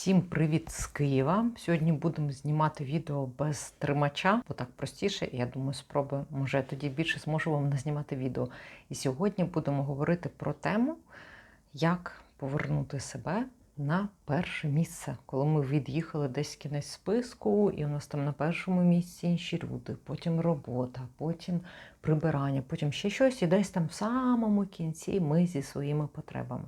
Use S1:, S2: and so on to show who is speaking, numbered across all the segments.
S1: Всім привіт з Києва. Сьогодні будемо знімати відео без тримача, бо так простіше. Я думаю, спробую, може тоді більше зможу вам назнімати відео. І сьогодні будемо говорити про тему, як повернути себе на перше місце, коли ми від'їхали десь кінець списку, і у нас там на першому місці інші люди, потім робота, потім прибирання, потім ще щось, і десь там в самому кінці ми зі своїми потребами.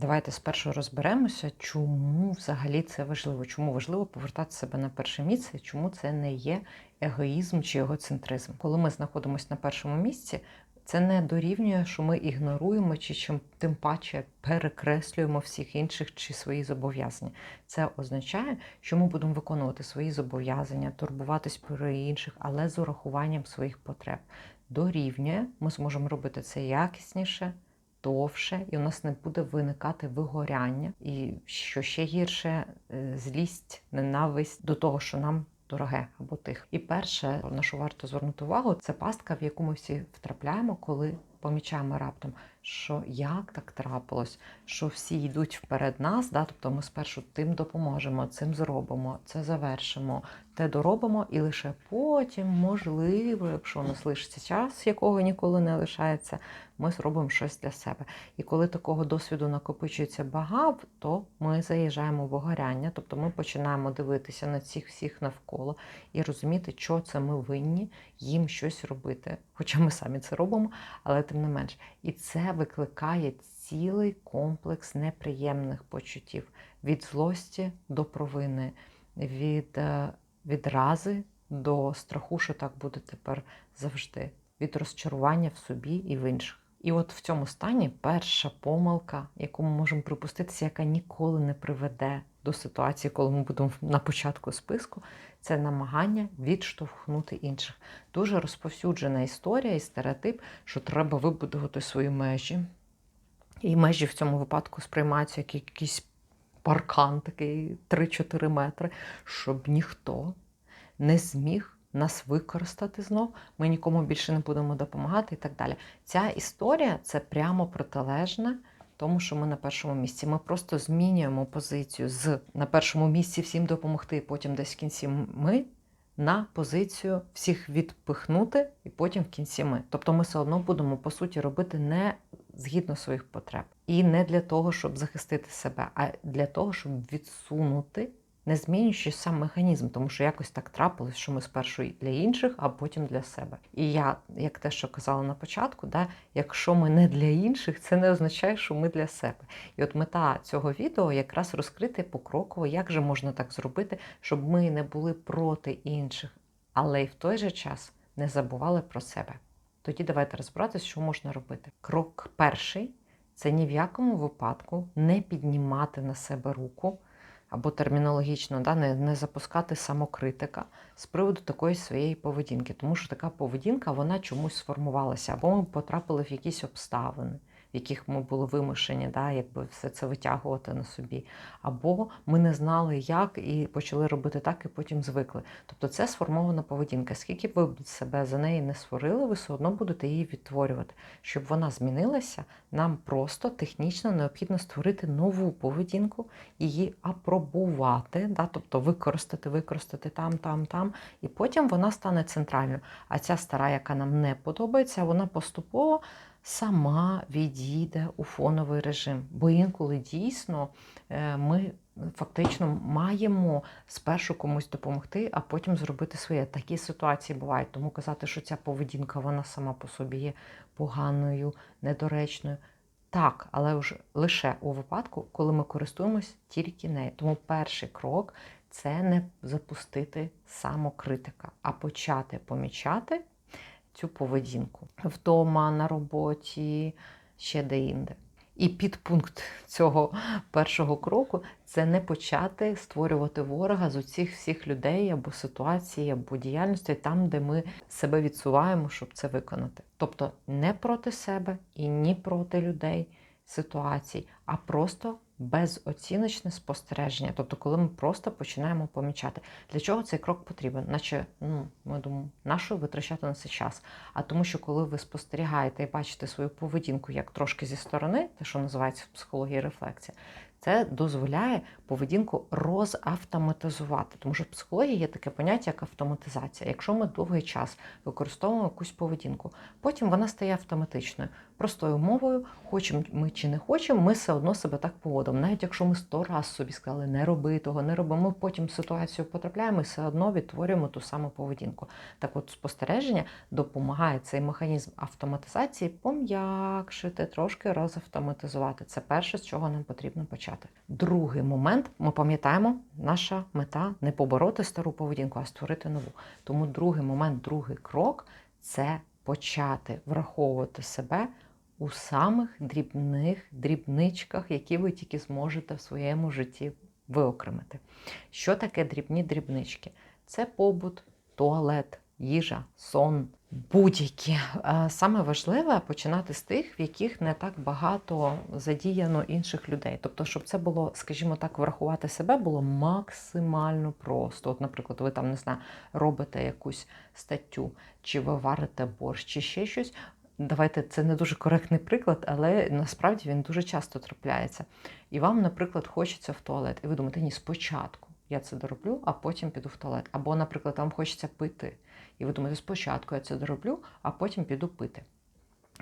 S1: Давайте спершу розберемося, чому взагалі це важливо, чому важливо повертати себе на перше місце, чому це не є егоїзм чи егоцентризм. Коли ми знаходимося на першому місці, це не дорівнює, що ми ігноруємо чи чим тим паче перекреслюємо всіх інших чи свої зобов'язання. Це означає, що ми будемо виконувати свої зобов'язання, турбуватись про інших, але з урахуванням своїх потреб. Дорівнює, ми зможемо робити це якісніше довше, і у нас не буде виникати вигоряння, і що ще гірше, е, злість, ненависть до того, що нам дороге або тих. І перше, на що варто звернути увагу, це пастка, в яку ми всі втрапляємо, коли помічаємо раптом, що як так трапилось, що всі йдуть вперед нас, да? тобто ми спершу тим допоможемо, цим зробимо, це завершимо, те доробимо, і лише потім, можливо, якщо у нас лишиться час, якого ніколи не лишається, ми зробимо щось для себе. І коли такого досвіду накопичується багато, то ми заїжджаємо в вигоряння, тобто ми починаємо дивитися на цих всіх навколо і розуміти, що це ми винні їм щось робити. Хоча ми самі це робимо, але тим не менш. І це викликає цілий комплекс неприємних почуттів від злості до провини, від е, відрази до страху, що так буде тепер завжди, від розчарування в собі і в інших. І от в цьому стані перша помилка, яку ми можемо припуститися, яка ніколи не приведе до ситуації, коли ми будемо на початку списку, це намагання відштовхнути інших. Дуже розповсюджена історія і стереотип, що треба вибудувати свої межі. І межі в цьому випадку сприймаються як якийсь паркан, такий 3-4 метри, щоб ніхто не зміг нас використати знов, ми нікому більше не будемо допомагати і так далі. Ця історія це прямо протилежна тому, що ми на першому місці. Ми просто змінюємо позицію з на першому місці всім допомогти, і потім десь в кінці ми. На позицію всіх відпихнути, і потім в кінці ми. Тобто ми все одно будемо по суті робити не згідно своїх потреб. І не для того, щоб захистити себе, а для того, щоб відсунути не змінюючи сам механізм, тому що якось так трапилось, що ми спершу для інших, а потім для себе. І я, як те, що казала на початку, да, якщо ми не для інших, це не означає, що ми для себе. І от мета цього відео якраз розкрити покроково, як же можна так зробити, щоб ми не були проти інших, але й в той же час не забували про себе. Тоді давайте розбиратися, що можна робити. Крок перший це ні в якому випадку не піднімати на себе руку або термінологічно да, не, не запускати самокритика з приводу такої своєї поведінки, тому що така поведінка вона чомусь сформувалася, або ми потрапили в якісь обставини яких ми були вимушені, да, якби все це витягувати на собі. Або ми не знали, як, і почали робити так, і потім звикли. Тобто це сформована поведінка. Скільки б ви себе за неї не створили, ви все одно будете її відтворювати. Щоб вона змінилася, нам просто технічно необхідно створити нову поведінку, її апробувати, да, тобто використати, використати там, там, там, і потім вона стане центральною. А ця стара, яка нам не подобається, вона поступово сама відійде у фоновий режим. Бо інколи дійсно е, ми фактично маємо спершу комусь допомогти, а потім зробити своє. Такі ситуації бувають. Тому казати, що ця поведінка вона сама по собі є поганою, недоречною. Так, але вже лише у випадку, коли ми користуємось тільки нею. Тому перший крок це не запустити самокритика, а почати помічати цю поведінку вдома, на роботі, ще де-інде. І підпункт цього першого кроку це не почати створювати ворога з усіх всіх людей або ситуацій, або діяльності там, де ми себе відсуваємо, щоб це виконати. Тобто не проти себе і ні проти людей ситуацій, а просто безоціночне спостереження. Тобто, коли ми просто починаємо помічати, для чого цей крок потрібен, наче ну, ми думаємо, на що витрачати на це час? А тому, що коли ви спостерігаєте і бачите свою поведінку як трошки зі сторони, те, що називається в психології рефлексія, Це дозволяє поведінку розавтоматизувати, тому що в психології є таке поняття, як автоматизація. Якщо ми довгий час використовуємо якусь поведінку, потім вона стає автоматичною, простою мовою, хочемо ми чи не хочемо, ми все одно себе так поводимо. Навіть якщо ми сто раз собі сказали, не роби того, не роби, ми потім ситуацію потрапляємо і все одно відтворюємо ту саму поведінку. Так от спостереження допомагає цей механізм автоматизації пом'якшити, трошки розавтоматизувати. Це перше, з чого нам потрібно почати. Другий момент, ми пам'ятаємо, наша мета не побороти стару поведінку, а створити нову. Тому другий момент, другий крок це почати враховувати себе у самих дрібних дрібничках, які ви тільки зможете в своєму житті виокремити. Що таке дрібні дрібнички? Це побут, туалет, їжа, сон, будь-які. Саме важливе починати з тих, в яких не так багато задіяно інших людей. Тобто, щоб це було, скажімо так, врахувати себе було максимально просто. От, наприклад, ви там не знаю, робите якусь статтю, чи ви варите борщ, чи ще щось. Давайте це не дуже коректний приклад, але насправді він дуже часто трапляється. І вам, наприклад, хочеться в туалет, і ви думаєте, ні, спочатку я це дороблю, а потім піду в туалет. Або, наприклад, вам хочеться пити, і ви думаєте, спочатку я це дороблю, а потім піду пити.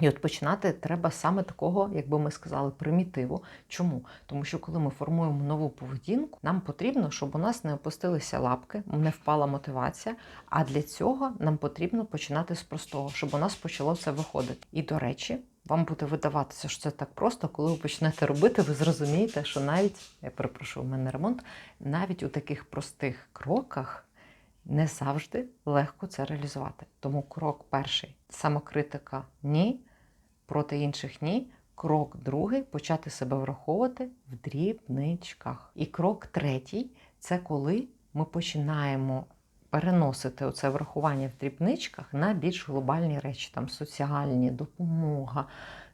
S1: І от починати треба саме такого, як би ми сказали, примітиву. Чому? Тому що коли ми формуємо нову поведінку, нам потрібно, щоб у нас не опустилися лапки, не впала мотивація. А для цього нам потрібно починати з простого, щоб у нас почало це виходити. І до речі, вам буде видаватися, що це так просто, коли ви почнете робити, ви зрозумієте, що навіть я перепрошую, у мене ремонт, навіть у таких простих кроках. Не завжди легко це реалізувати. Тому крок перший самокритика ні, проти інших ні. Крок другий почати себе враховувати в дрібничках. І крок третій це коли ми починаємо переносити оце врахування в дрібничках на більш глобальні речі, там соціальні, допомога,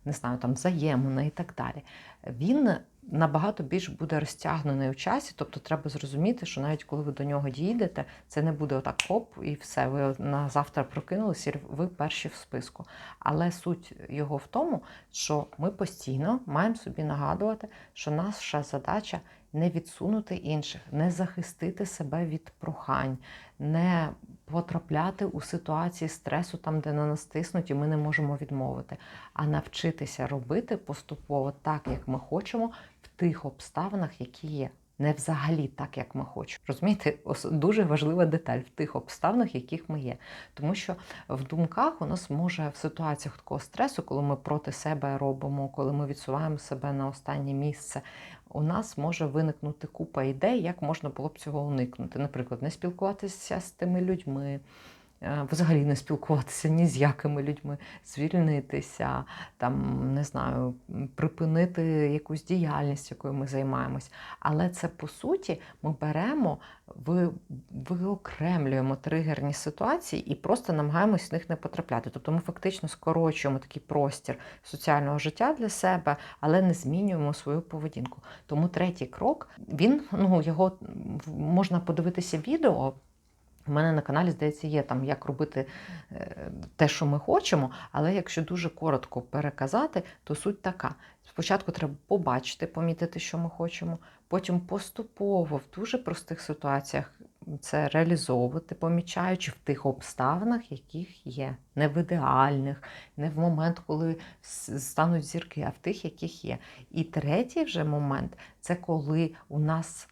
S1: не знаю, там взаємина і так далі. Він набагато більш буде розтягнений у часі, тобто треба зрозуміти, що навіть коли ви до нього дійдете, це не буде отак хоп, і все. Ви на завтра прокинулися, ви перші в списку. Але суть його в тому, що ми постійно маємо собі нагадувати, що наша задача не відсунути інших, не захистити себе від прохань, не потрапляти у ситуації стресу, там, де на нас тиснуть, і ми не можемо відмовити, а навчитися робити поступово так, як ми хочемо, в тих обставинах, які є. Не взагалі так, як ми хочемо. Розумієте, дуже важлива деталь в тих обставинах, яких ми є. Тому що в думках у нас може в ситуаціях такого стресу, коли ми проти себе робимо, коли ми відсуваємо себе на останнє місце, у нас може виникнути купа ідей, як можна було б цього уникнути. Наприклад, не спілкуватися з тими людьми. Взагалі не спілкуватися ні з якими людьми, звільнитися, там не знаю, припинити якусь діяльність, якою ми займаємось. Але це по суті ми беремо, виокремлюємо тригерні ситуації і просто намагаємось в них не потрапляти. Тобто ми фактично скорочуємо такий простір соціального життя для себе, але не змінюємо свою поведінку. Тому третій крок він ну його можна подивитися відео. У мене на каналі, здається, є там, як робити е, те, що ми хочемо, але якщо дуже коротко переказати, то суть така: спочатку треба побачити, помітити, що ми хочемо, потім поступово в дуже простих ситуаціях це реалізовувати, помічаючи в тих обставинах, яких є. Не в ідеальних, не в момент, коли стануть зірки, а в тих, яких є. І третій вже момент це коли у нас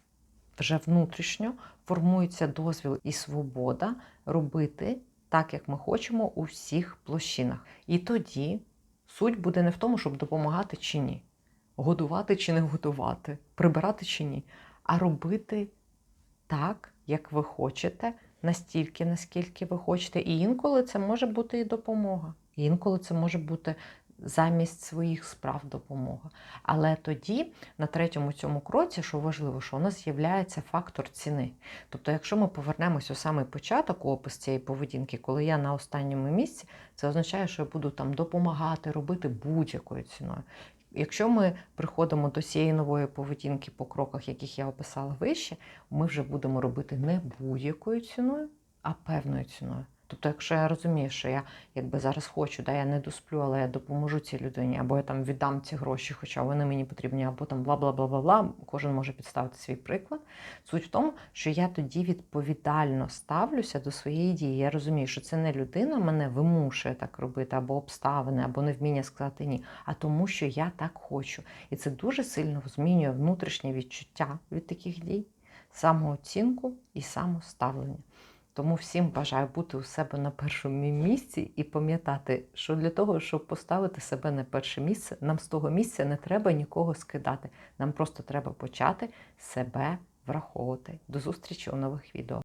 S1: вже внутрішньо формується дозвіл і свобода робити так, як ми хочемо у всіх площинах. І тоді суть буде не в тому, щоб допомагати чи ні, годувати чи не годувати, прибирати чи ні, а робити так, як ви хочете, настільки, наскільки ви хочете. І інколи це може бути і допомога. Інколи це може бути замість своїх справ допомога. Але тоді, на третьому цьому кроці, що важливо, що у нас з'являється фактор ціни. Тобто, якщо ми повернемося у самий початок, опис цієї поведінки, коли я на останньому місці, це означає, що я буду там допомагати, робити будь-якою ціною. Якщо ми приходимо до цієї нової поведінки по кроках, яких я описала вище, ми вже будемо робити не будь-якою ціною, а певною ціною. Тобто, якщо я розумію, що я якби зараз хочу, да, я не досплю, але я допоможу цій людині, або я там віддам ці гроші, хоча вони мені потрібні, або там бла бла бла бла бла. Кожен може підставити свій приклад. Суть в тому, що я тоді відповідально ставлюся до своєї дії. Я розумію, що це не людина мене вимушує так робити, або обставини, або невміння сказати ні, а тому, що я так хочу. І це дуже сильно змінює внутрішнє відчуття від таких дій, самооцінку і самоставлення. Тому всім бажаю бути у себе на першому місці і пам'ятати, що для того, щоб поставити себе на перше місце, нам з того місця не треба нікого скидати. Нам просто треба почати себе враховувати. До зустрічі у нових відео.